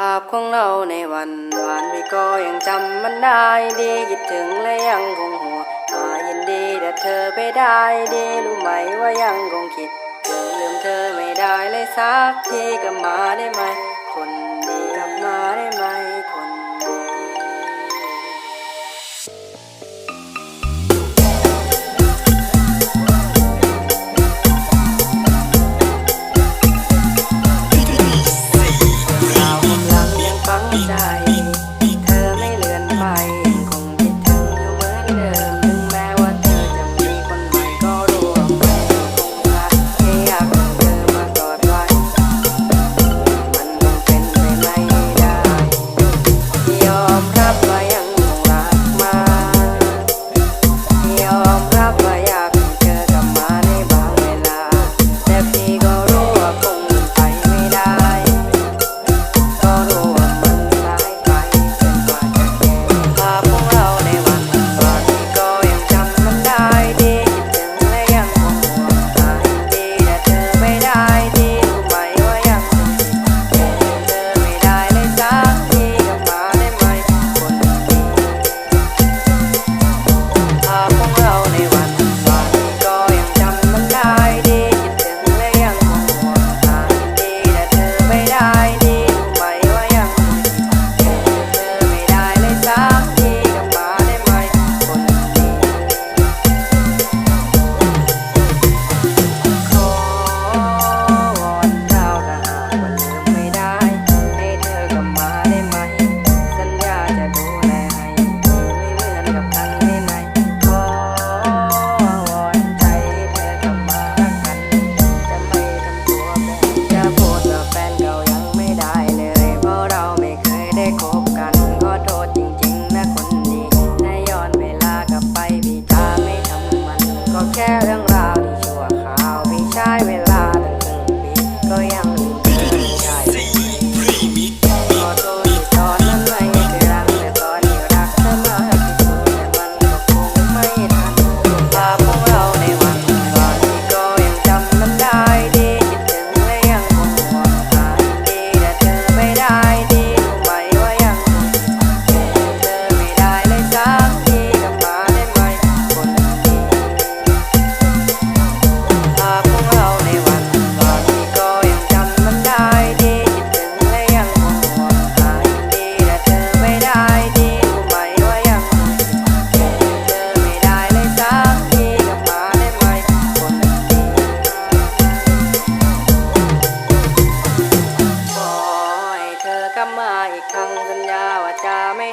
ภาพของเราในวันหวานพี่ก็ยังจำมันได้ดีคิดถึงและยังคงหัวหายินดีแต่เธอไปได้ดีรู้ไหมว่ายังคงคิดถึงลืมเธอไม่ได้เลยสักทีก็มาได้ไหม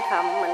ทำมัน